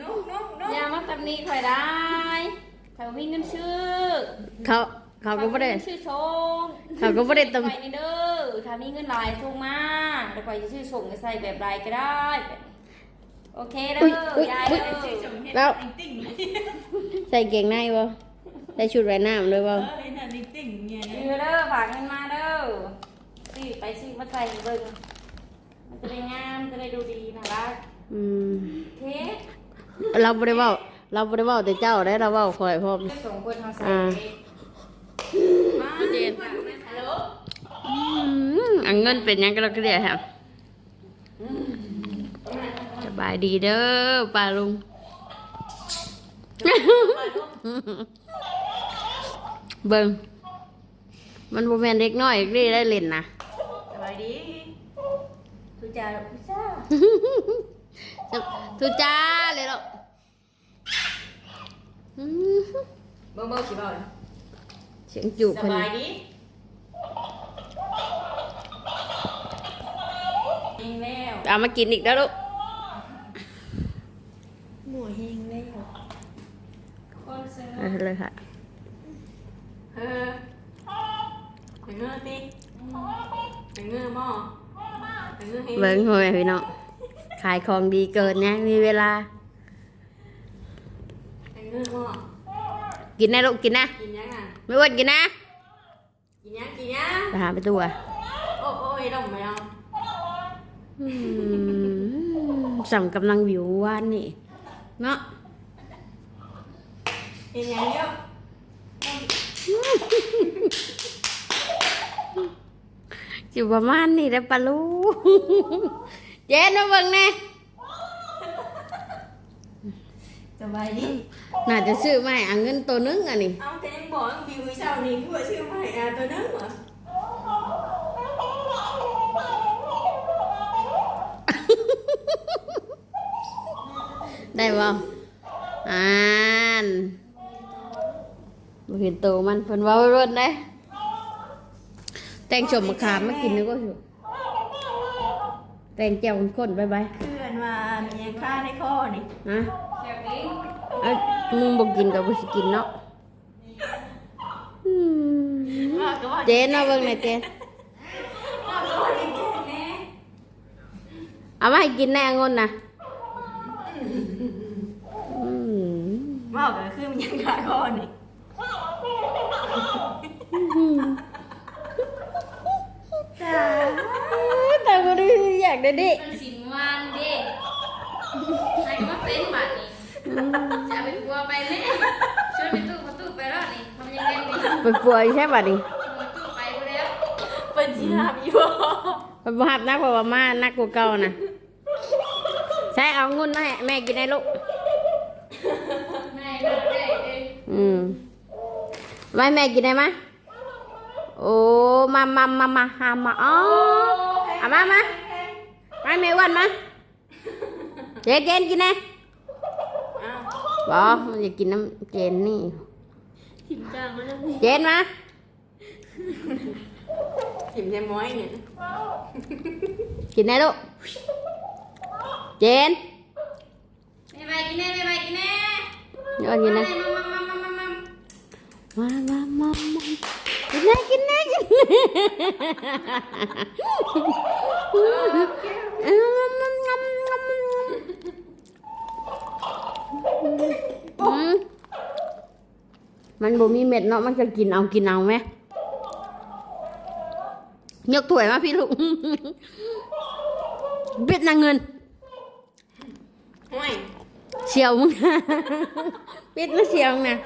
นุ๊กนุ๊กนุ๊กอย่ามาตำหนิข่อยได้เขามีเงินชื่อเขาเขาก็บ่ได้ ข่อยมีเงินชื่อส่งเขาก็บ่ได้ตำ ข่อยนี่เด้อถ้ามีเงินหลายส่งมาเดี๋ยวข่อยจะชื่อส่งไปใส่แบบไรก็ได้ โอเคเด้อุ๊ยออุ๊ยยายอุ๊ยเด้ชื่ออชมเฮ็ดแล้วนิ่งติ่งเลยใส่เกงในบ่ใส่ชุดว่ายน้ำด้วยเอบ่อเห็นอันนิ่งติ่งเนี่ยซื้นะอเด้อฝากเงินมาเด้อซื้อไปซื้อมาใส่เบิ่งมันจะได้งามจะได้ดูดีน่ารักอืมโอเค เราบ่ได้เว้าเราบ่ได้เว้าแต่เจ้าได้เราเว้าข่อยพร้อมส่งคนทางใส่อ่ามาเจนฮัลโหลอืมอันเงินเป็นหยังก็เราก็เรียกครับสบายดีเด้อป้าลุง เบิ่งมันบ่แม่นเด็กน้อยเรียได้เล่นนะสบายดีทุจ่าทุจ่า ทุจ้าเลยหรอกอืมเบิ่งเบิ่งสิบ่าวเสียงจูบสเพิ่นบายดีเองแล้วเอามากินอีกแล้วลูกหมวเฮงแล้วคนซื้อเอาเลยค่ะเออไปเงือติไปเงือหม้อไปเงือเฮง เบิ่งโหยพี่น้อง ขายของดีเกินนะมีเวลาไปเงือหม้อกินนะลูกกินนะ กินยังอะไม่อ้วนกินนะกินยังกินยังไปหาไปตัวโอ้โอ้ยดมไหมเอาอืมสั่งกำลังวิววานนี่ เนาะกินยังเดียวอยู่ประมาณนี้แหล้วปลาลูก เจ๊นมาเบิ่งแน่สบายดีน่าจะซื้อมาให้เอาเงินตัวนึงอันนี้เอาแต่ยังบอกบิวเช้านี้กูว่าชื่อใหม่อะตัวนึงเหรอได้บ่อ่านบ่เห็นโตมันเพิ่นเว้ารถได้ แต่งชมมะขามมากินนึกว่าสิ แต่งแจ่วข้นๆไปไปเพื่อนมามียังค่าในข้อนี่นะแซ่บนี้เอ้ยมึงบอกกินกับบ่สิกินเนาะอืมว่าก็ว่าเจนเอาเบิ่งหน่อยเจนว่าก็ว่ากินแน่เอามาให้กินแน่องุ่นนะอืมว่าก็คือมียังค่าข้อนี่ แต่ก็ดูอยา กได้ดิมันสินวันเด้ใครก็มาเป็นบัตรนี่จะเอาไปกลัวไปเลยชวนไปตู้ประตูไปรอดนี่ทำยังไงดีไปป่วยใช่ป่ะดิประตูไปกูแล้วเป็นจีราบอยู่ไปบ่หับนักกว่ามานักกว่าเก่านะใช่เอาองุ่นมาให้แม่กินได้ลูก แม่มาได้เอ้ยอืมไม่แม่กินได้ไหมยโอ้มามามามาหามาอ๋อเอามามา มาแม่อ้วันมาเจนเจนกินนะอ้าวบอมันจะกินน้ำเจนนี่ถิ่มจ้างมันนั่นเจนมาถิ่มในม้อยเนี่ยกินได้ลูกเจนไม่ไปกินแน่ไม่ไปกินแน่ย้อนกินนะมามามามามามามามามามากินนะกินนะกินนะเอ้ยงำงำงำงำอืม มันบ่มีเม็ดเนาะมันจะกินเอากินเอาไหมยกถ้วยมาพี่ลูกเบ็ดนางเงินห่วยเชียวมึงปิดมาเชียวมึงนะ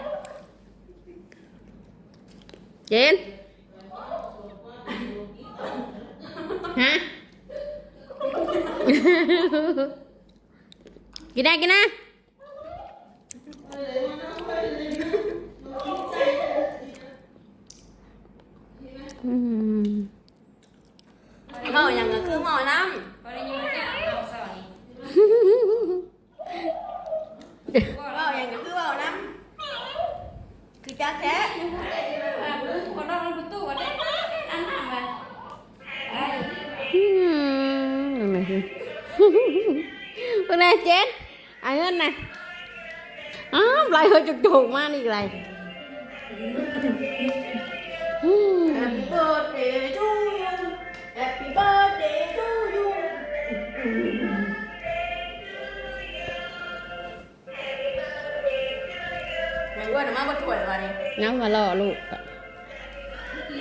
เจนฮะกินได้กินนะ อืมเมาอย่างก็คือเมาน้พอได้ยินแกเอาสวัสดีำเมาอย่างก็คือเมาน้ำคือจ้าแท้คนเราประตูวันนี้อันนั้นไปอืมยังไงสิพวกนายเจนอันนั้นนะอ้าวไรเฮ้จุกจุกมากนี่อะไร Happy birthday to you Happy birthday to you แม่งว่าน่ะมาบ่ถ้วยว่านี่น้ำมาล่อลูก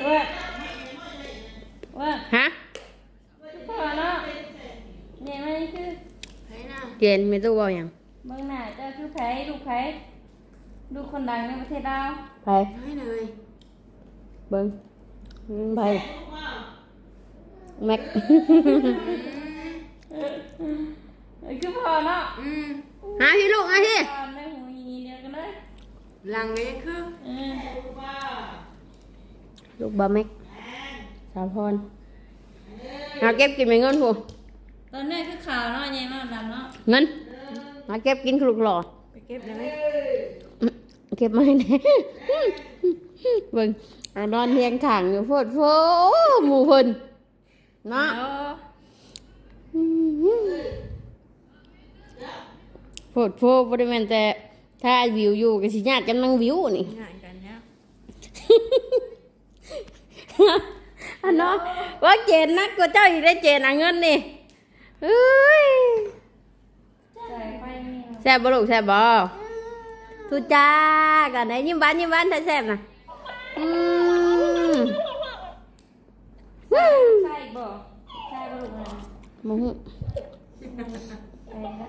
ว่าว่าฮะพ่อเนาะเนี่ยมันคือเฮ้ยน่ะเจนไม่ตู้บอกยังเบิ่งหน้าเจ้าคือไผลูกไผ ลูกคนดังในประเทศลาวไปเฮ้ยเนยเบิ้งไปแม็กเออคือพ่อเนาะอืมหาพี่ลูกหาพี่ตอนในหูยีเดียวกันเลยหลังนี้คือเออลูกบะแม็กสาวพรหาเก็บกินไปเงินหัวตอนนี้คือขาวเนาะใหญ่เนาะดำเนาะเงินหาเก็บกินคือลูกหล่อไปเก็บได้ไหม เก็บมาให้แน่เบิ่งเอานอนเรียงขังอยู่โพดโฟหมู่เพิ่นเนาะเอาโพดโฟบ่ได้แม่นแต่ถ้าวิวอยู่ก็สิญาติกันนั่งวิวนี่ง่ายกันเนี่ยอันเนาะว่าเจนนักกว่าเจ้าอีกได้เจนเอาเงินนี่เอ้ยใจไฟมีแซ่บบ่ลูกแซ่บบ่ ทุจ้ากันได้ยิ้มหวานยิ้มหวานถ้าแซ่บน่ะอืมอืมใช่บ่ใช่บ่ลูกนะบ่ฮู้ไปละ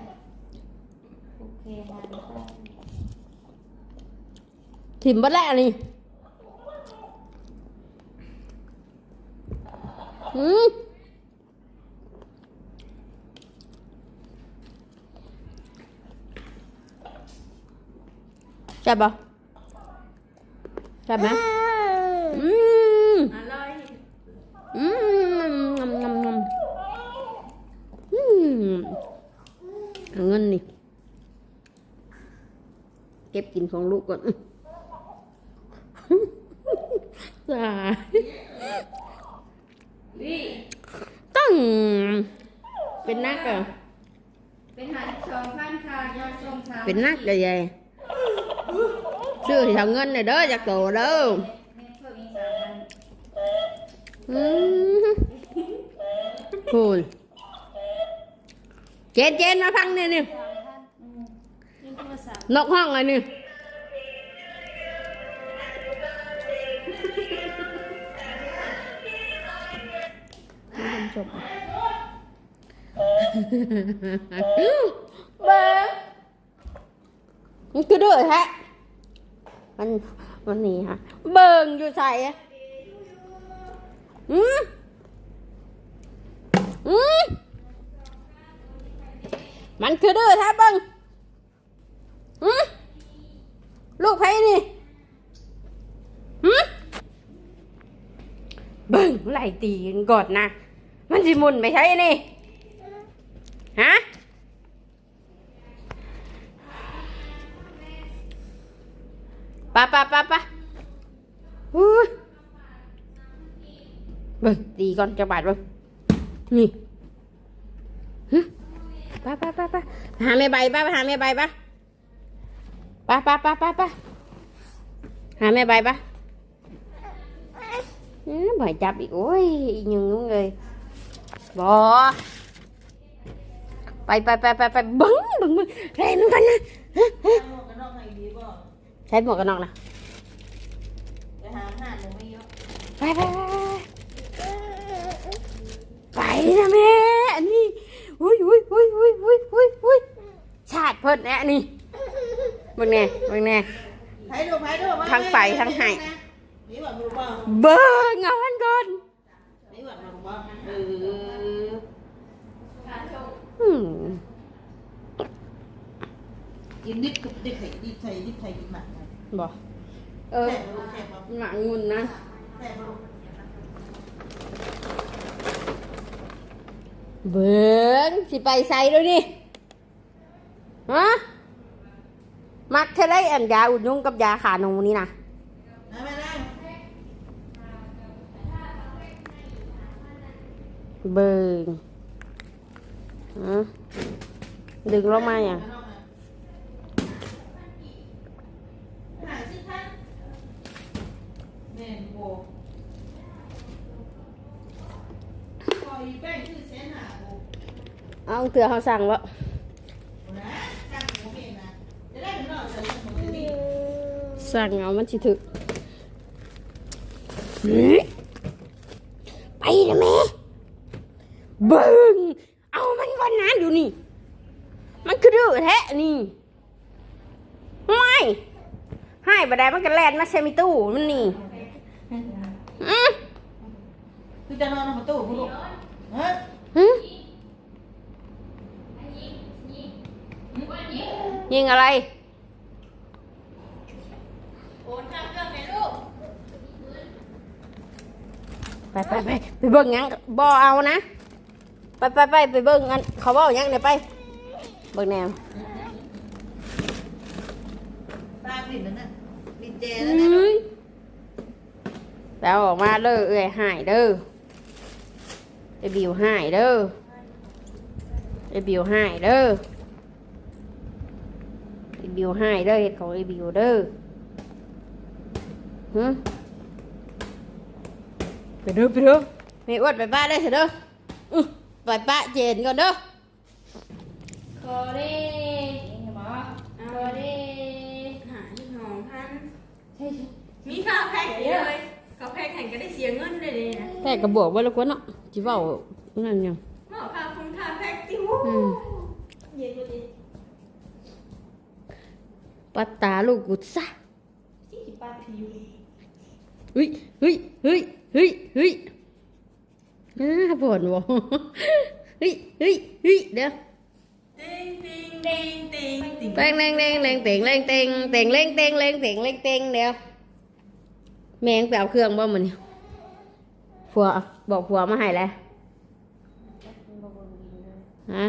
โอเคมาใช่ถิ่มบ่แล้วนี่อืม แซ่บบ่แซ่บไหมอืมอร่อยอืมงำงำงำอืมเอาเงินนี่ เก็บกินของลูกก่อนจ้าวิต้องเป็นนักเหรอะเป็นหาสองพันค่ะยอดส่งสามเป็นนักใหญ่ๆ ซื้อที่ทำเงินเลยเด้อจากโตเด้อเพิ่มอีกสามพันอืมคุณเจนเจนมาฟังเนี่ยนี่สามพันอืมยิ่งโทรศัพท์นอกห้องเลยนี่จบเบิ้งมันคือเดือดแท้ มันมันนี่ฮะ เบิ้งอยู่ใส่อืมอืมมันคือดื้อแท้เบิ้งอืมลูกไผนี่อืมเบิ้งไหลตีกันกอนนะ มันสิมุนไปใช่นี่ ฮะ ปะปะปะปะอุ้ยเบิ่งตีก่อนจะบาดเบิ่งนี่ฮึปะปะปะปะหาแม่ใบปะหาแม่ใบปะป ใช้หมวกกันน็อกนะไปหาอาหารบ่มีเยอะไปไปไปไปไปนะแม่อันนี้อุ้ยอุ้ยอุ้ยอุ้ยอุ้ยอุ้ยอุ้ยชาติเพิ่นแน่นี่เบิ่งแน่เบิ่งแน่ไผดูไผดูมาทั้งไปทั้งให้นี่ว่าบ่บ่เบิ่งเอามันก่อนนี่ว่าบ่บ่เอออืมกินดิบกับดิบไข่ดิบไข่ดิบไข่กินหมัก บ่เออแซ่บบ่แซ่บบ่หมางุนนะแซ่บบ่เบิ่งสิไปใส่ด้วยนี่ฮะมักแค่ได้อันยาอุดยุงกับยาขาหนูนี่นะมามานั่งเบิ่งฮะดึงลงมาอย่าง มานั่ง เอาเตือเขาสั่งวะนะนั่งหมูเองนะจะได้เป็นนอกจะได้หมูดีสั่งเอามันสิถึกไปนะแม่เบิ่งเอามันก่อนนะดูนี่ มันคือดื้อแท้นี่ไม่ให้บัดใดมันก็แลนมาเซมิตู้มันนี่อือคือจะนอนในประตูคุณลูกเฮ้ย ยิงอะไรโอนทางเครื่องไหนลูกไปไปไปไปเบิ่งหยังบ่เอานะ ไปไปไปไปเบิ่งอันเขาบอกหยังเดี๋ยวไป เบิ่งแนวตามลิ้นนั่นน่ะลิ้นเจเอแล้วนะ้ยแล้วออกมาเด้อเอ้ยหายเด้อไอ้บิวหายเด้อไอ้บิวหายเด้อไอ้ บิวหายเด้อเฮ็ดของไอ้บิวเด้อหึไปเด้อไปเด้อแม่อ้วนไปบ้านได้เถอะเด้ออื้อไปป้าเจนก่อนเด้อคอเด้เห็นไหมคอเด้หาที่หองพันใช่ใช่มีข้าวแพ็คเยอะเลยข้าวแพ็คแข่งก็ได้เสียเงินเลยเลยนะแต่กระบอกไว้แล้วกว่าเนาะจิเว้านั่นยังหม้อข้าวคงทาแพ็คติ้ว อืม เย็นเลย ปัตตาลูกกุศะที่ปลาผิวเฮ้ยเฮ้ยเฮ้ยเฮ้ยเฮ้ยน่าปวดบ่เฮ้ยเฮ้ยเฮ้ยเดี๋ยวติงติงติงติงติงแรงแรงแรงแรงเต่งแรงเต่งเต่งแรงเต่งแรงเต่งแรงเต่งเดี๋ยวแมงไปเอาเครื่องบ่มันนี่ผัวบอกผัวมาให้แล้วฮะ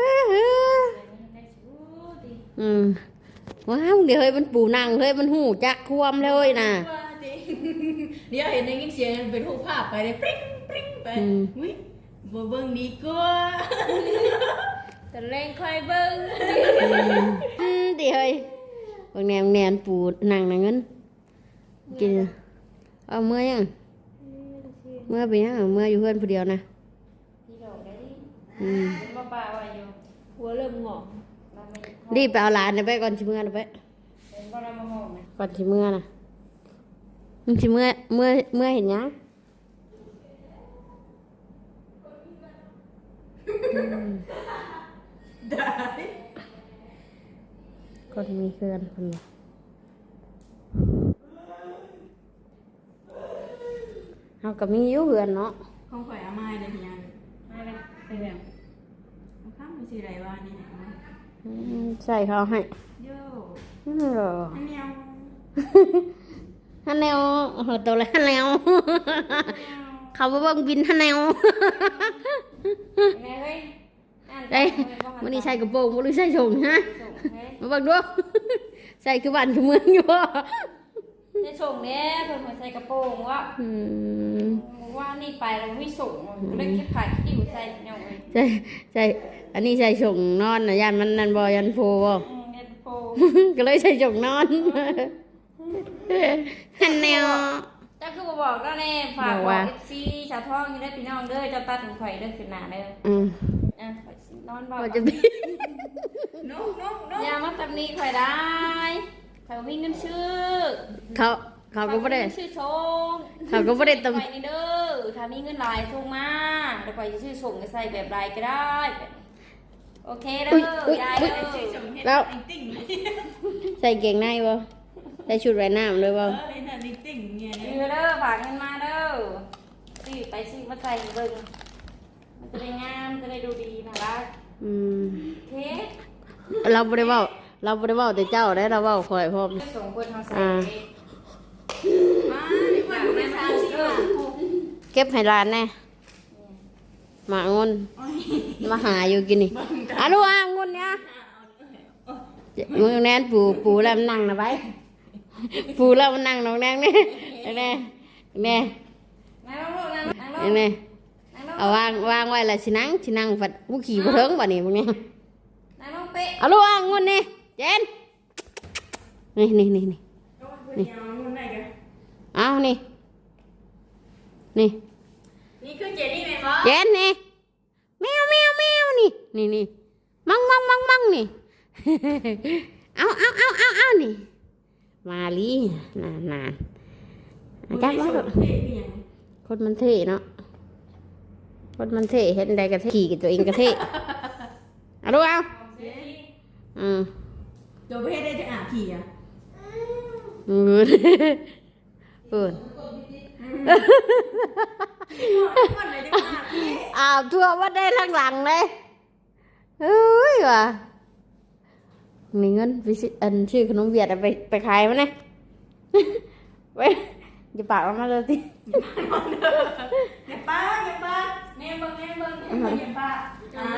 อ้อเอ้อแต่นี่ได้สิอู้ติอืมว้าวเดี๋ยวเฮ้ยมันปูนั่งเฮ้ยมันหูจักความเลยนะว่าติเดี๋ยวเห็นได้ยินเสียงเป็นรูปภาพไปเลยปริ้งปริ้งไปอุ้ยบ่เบิ่งดีกว่าแต่แรงค่อยเบิ่งอืมเดี๋ยวเฮ้ยบางแนวแนนปูนั่งนั่งเงินกินเอาเมื่อยังเมื่อไปยังเมื่ออยู่เพื่อนผู้เดียวนะที่ดอกได้ดิ อืมเป็นบ่ป่าว่าอยู่หัวเริ่มงอกเราไม่รีบไปเอาหลานน่ะไปก่อนชิเมื่อนะไปเป็นบ่เรามาห้องนะก่อนชิเมื่อนะมึงชิเมื่อเมื่อเมื่อเห็นยังอืมได้ก่อนมีเพื่อนคนละเอากับมีอยู่เพื่อนเนาะคงข่อยอามาเลยพี่ยังมาเลย เป็นแบบเอาข้ามไปสิไรวะนี่อืมใส่เขาให้โย่อืมเหรออันเนี้ยฮันแนวโอ้โหตัวเลยฮันแนวเขาไปเบิ่งบินฮันแนวแม่เฮ้ยอ่านได้มันนี่ใส่กระโปรงมันนี่ใส่ชงฮะส่งเฮ้ยมาเบังดูใส่คือบ้านคือเมืองอยู่ บ่จะส่งแน่เพิ่นหัวใส่กระโปรงว่าอืมว่านี่ไปเราไม่ส่งเล่นแค่ผ่านที่อยู่ใส่เนี่ยเว้ยใช่ใช่อันนี้ใส่ชงนอนนะยันมันนันบ่ยันโฟบ่อืมเล่นโปรงก็เลยใส่ชงนอนฮันแนวเจ้าคือบ่บอกแล้วแน่ฝากบอกบอว่าก FC ชาวท้องอยู่ได้อพี่น้องเด้อเจ้าตัดถึงข่อยเด้อขึ้นหน้าเด้ออืมอะข่อยสินอนบ่ว่าจะมีนกนกนกอย่ามาตำหนี้ข่อยได้ข่อย บ่มีเงินชื่อเขาเขาก็บ่ได้ข่อยมีเงินชื่อชงเขาก็บ่ได้ตำข่อยนี่เด้อถ้ามีเงินหลายส่งมาเดี๋ยวข่อยสิชื่อส่งไปใส่แบบใดก็ได้แบบนี้โอเคเด้อยายเด้ชื่ออสมเฮ็ดแล้วไอ้ติ่งใส่เกงในบ่ใส่ชุดว่ายน้ำด้วยเอบ่อไอ้นั่นไอ้ติ่งเนี่ยซื้เนี่ยอเด้อฝากเงินมาเด้อซื้อไปซื้อมาใส่เบิ่งมันจะได้งามจะได้ดูดีน่ารักอืมเค้กเราบ่ได้เว้า เราบ่ได้เว้าแต่เจ้าได้เราเว้าข่อยพร้อมส่งคนทางใส่อ่ามาดีกว่าไม่ทำสิค่ะเก็บให้ร้านแน่หมางนมาหาอยู่กินนี่อะลูกอะงนเนี่ยมึงแน่นปูปูแล้วมันนั่งนะไปปูแล้วมันนั่งน้องแดงนี่แน่แน่นั่งลงลูกนั่งนั่งลงแน่นั่งลงเอาวางวางไว้และสินั่งสินั่งฝัดผู้ขี่บ่เทิงบ่นี่มึงเนี่ยนั่งลงเป๊ะอะลูกอะงนนี่ เจนนี่นี่นี่นี่นี่เอาเงินไหนกันเอานี่ นี่ นี่คือเจนี่ไหมบอเย็นนี่แมวแมวแมวนี่ นี่นี่มังมังมังมังนี่ เอาเอาเอาเอาเอานี่ มาลีนานนานอาจารย์ว่าเท่คือยังไงคนมันเท่เนาะคนมันเท่เห็นใดกระเท่ขี่กับตัวเองกระเท่เอาดูเอาอืม ตัวประเภทได้จะอาบขี่อะอืมเออคนไหนจะอาบขี่อ้าวทั่วว่าได้ทั้งหลังเลยเฮ้ยว่ะมีเงินไปซื้ออันชื่อขนมเวียดอะไปไปขายมั้ยเนี่ยไปอย่าปากออกมาเลยสิอย่าป้าอย่าป้าแม่เบิ้งแม่เบิ้งอย่าป้าอ่า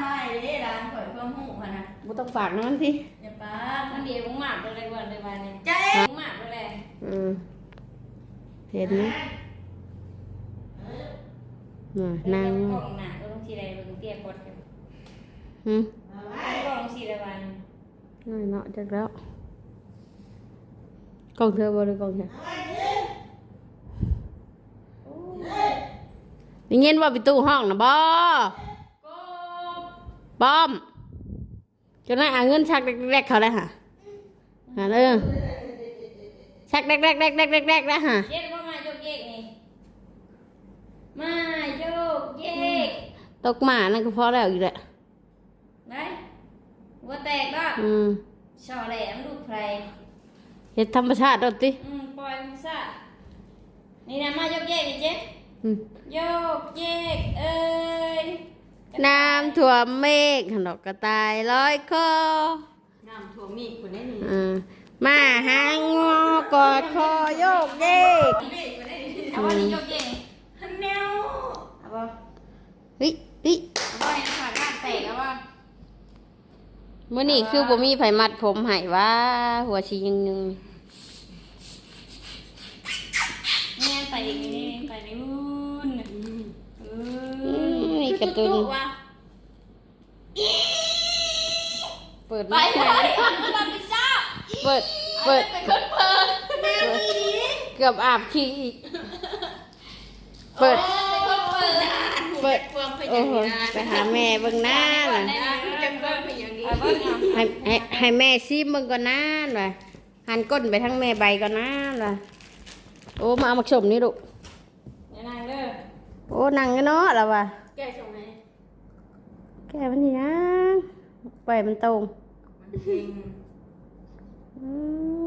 ไม่เลยร้านข่อยเพิ่มหูพะนะบ่ต้องฝากนะมันสิอย่า ป้ามันเดียวมึงหมาดอะไรก่อนเลยวันนี้ใจมึงหมาดอะไรอืมเห็นไหมน่ะนางกล่องหนาก็ต้องสีอะไรมึงเตี้ยกดกันหืมกล่องสีอะไรวันน้อยเนาะจักแล้วกล่องเธอบ่หรือกล่องเธอได้ยินว่าไปตู้ห้องนะบ่ก็บอม จนนั้นเอาเงินชักแรกๆเขาได้ค่ะหาเด้อชักแรกๆแรกๆแรกๆแรกๆได้ค่ะเย็นว่ามาโยกเยกนี่มาโยกเยกตกหมานั่นก็พอแล้วอีกแหละได้หัวแตกก็อืมชอแหลมลูกไพรเฮ็ดธรรมชาติโดดติอืมปล่อยมันซะนี่นะมาโยกเยกนี่เจ๊อืม โยกเยกเอ้ย น้ำท่วมเมฆขนกกระต่ายลอยคอน้ำท่วมมีคนได้นี่อืมมาหางอกอดคอโยกเยกมีคนได้นี่เอาวันนี้โยกเยกนี่ฮันแนวเอาบ่เฮ้ยเฮ้ยเอาบ่ยังขาดบ้านแตกแล้วบ่มื้อนี้คือบ่มีไผมัดผมให้ว่าหัวสิยังนึงเนี่ยไปอีกนี่ไปนู่นเออือมนี่ การ์ตูน ว่ะเปิดไปมาเลยมาพิซซ่าเปิด เปิด เป็นคนเปิดเกือบอาบขี้อีก เปิด เป็นคนเปิดเปิดความเป็นอโอ้ย่างโหนี้นะไปหาแม่เบิ่งหน้าน่ะจะเพิ่มเป็นอย่างนี้เอาบ้างอะให้ให้ให้แม่ซิมเบิ่งก่อนนะน่ะหันก้นไปทางแม่ใบก่อนนะน่ะโอ้มาเอามาชมนี่ลูกเดี๋ยวนางเด้อโอ้นั่งกันเนาะแล้วว่ะ แก้ชงไหมแกมันนี่นะปล่อยมันตรงมันเพ่งอืม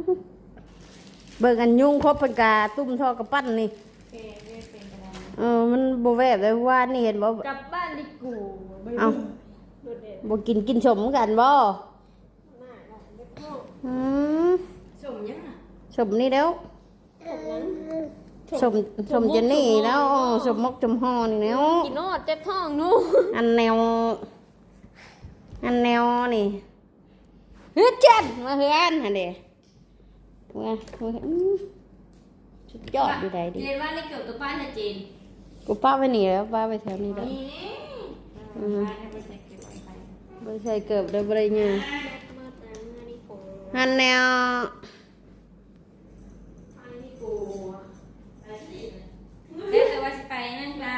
เบิ่งอันยุ่งครบเป็นกาตุ้มทอกระปั้นนี่โอเคเรียกเป็นกระดานเออมันบ่แวบเลยว่านี่เห็นบ่กลับบ้านดิกูเอาบ่กินกินชมกันบ่อืมชมยังอะชมนี่แล้วชม ชมเจนนี่แล้วชมมกชมฮอนี่แล้วกินนอดเจ็บท้องนู่อันแนว อันแนวนี่เฮ้ยจันมาเฮือนหั่นเด้มามาอืมสุดยอดอยู่ใดดิเรียนว่านี่เกี่ยวกับป้าชัดเจนกูป้าไปนี่แล้วป้าไปแถวนี้แล้วนี่อืมป้าไม่ใส่เกี่ยวกับใครบ่ใส่เกือบได้บ่ได้หยังอันแนว เรียกว่าสิไปนั่นจ้า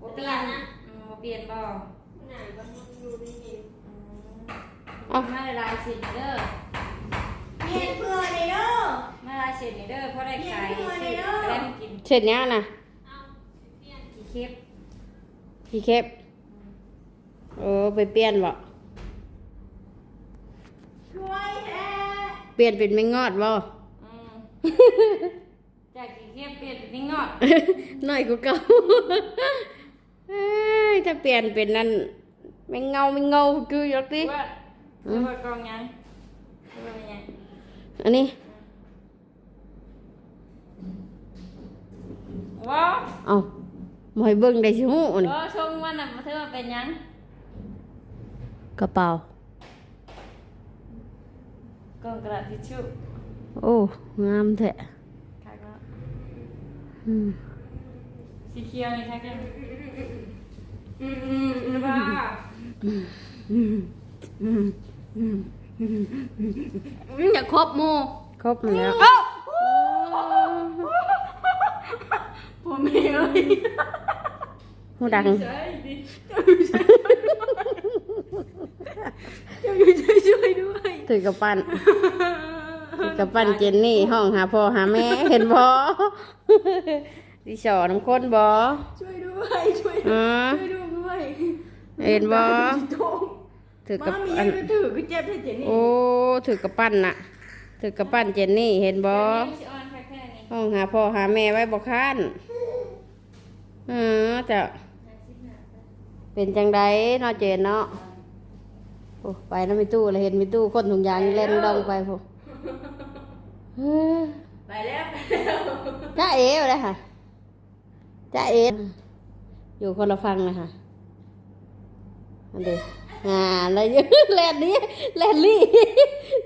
บ่เปลี่ยนนะอืมบ่เปลี่ยนบ่เอ้ามาละลายสิเด้อเมียเพื่อนเลยเนาะมาละลายสิเด้อเพราะได้ขายสิได้มากินเสร็จยังน่ะกี่คลิปพี่เคปเออไปเปลี่ยนบ่ช่วยแท้เปลี่ยนเป็นไม่งอดบ่อืมจาก กี่คลิปเปลี่ยนเป็นนี่งอดน้อยกว่าเก่าเอ้ยถ้าเปลี่ยนเป็นนั่นไม่เงาไม่เงาคือยักติว่าว่าว่ากองยังว่าเป็นยังอันนี้ว้าวเอาบ่ให้เบิ่งได้สิฮู้เอนี่อชงวันน่ะมาเธอว่าเป็นยังกระเป๋ากล่องกระดาษทิชชู่โอ้งามแท้คักเนาะ อืมสีเขียวนี่คักยังอืมอืมอืมบ้าอย่าครบโมครบหมดแล้วโอ้หูดังใช่ดิเจ้าอยู่ช่วยช่วยด้วย ถือกระปั้น กระปั้นเจนนี่ห้องหาพ่อหาแม่เห็นบ่ดิสอน้ำข้นบ่ช่วยด้วยช่วยอืมช่วยด้วยเห็นบ่โถ่ถือกระมามีปั้นก็ถือก็เจ็บให้เจนี่โอ้ถือกระปั้นน่ะถือกระปั้นเจนนี่เห็นบ่ชิออนแค่แค่นี้ห้องหาพ่อหาแม่ไว้บ่ค้านอือจะเป็นจังไดเนาะเจนเนาะโอ้ไปแล้วมีตู้เลยเห็นมีตู้คนถุงยางเล่นดองไปพวกเฮ้อ ไปแล้วไปแล้วจ้าเอ๋เลยค่ะจ้าเอ๋อยู่คนละฟังเลยค่ะอันเดียวอ่าแล้วยืนแลนนี้แลนลี่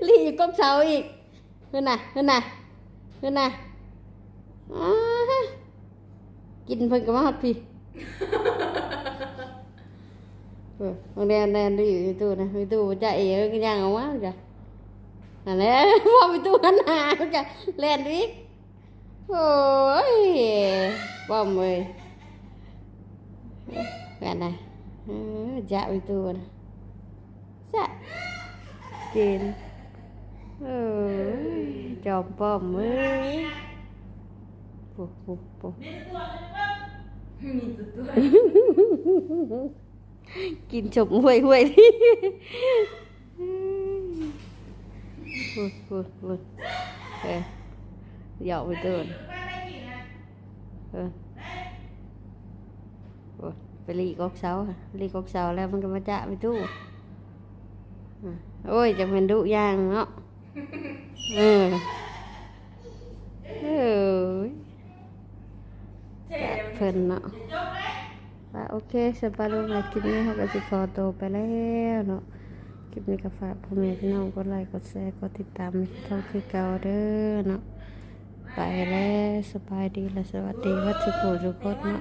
ลี่อยู่ก้มเสาอีกขึ้นน่ะขึ้นน่ะขึ้นน่ะอ้ากินเพิ่นก็มาฮอดพี่เออโรงแรมแลนลี่อยู่ในตู้นะในตู้จ้าเอ๋ก็ย่างออกมาจ้ะ อันนี้พอไปตู้หันหน้าจะแลนอีกโอ้ยป้อมเลยกันนะเออจะไปตัวนะจะกินเออจอมป้อมเอ้ยปุ๊บปุ๊บปุ๊บกินฉบห่วยห่วยที่ ปุ๊บปุ๊บปุ๊บเออหยอกไปตัวนเออไปรีกอกเสารีกอกเสาแล้วมันก็มาจะไปตู้โอ้ยจะเป็นดุย่างเนาะเออเออเจ๊เพิ่นเนาะว่าโอเคสบายลงในคลิปนี้เขาก็สิขอตัวไปแล้วเนาะ ลิปนี้ก็ฝากพ่อแม่พี่น้องกดไลค์กดแชร์กดติดตามช่องคือเก่าเด้อเนาะไปแล้วสบายดีและสวัสดีวัดสุโขทุกคนนเนาะ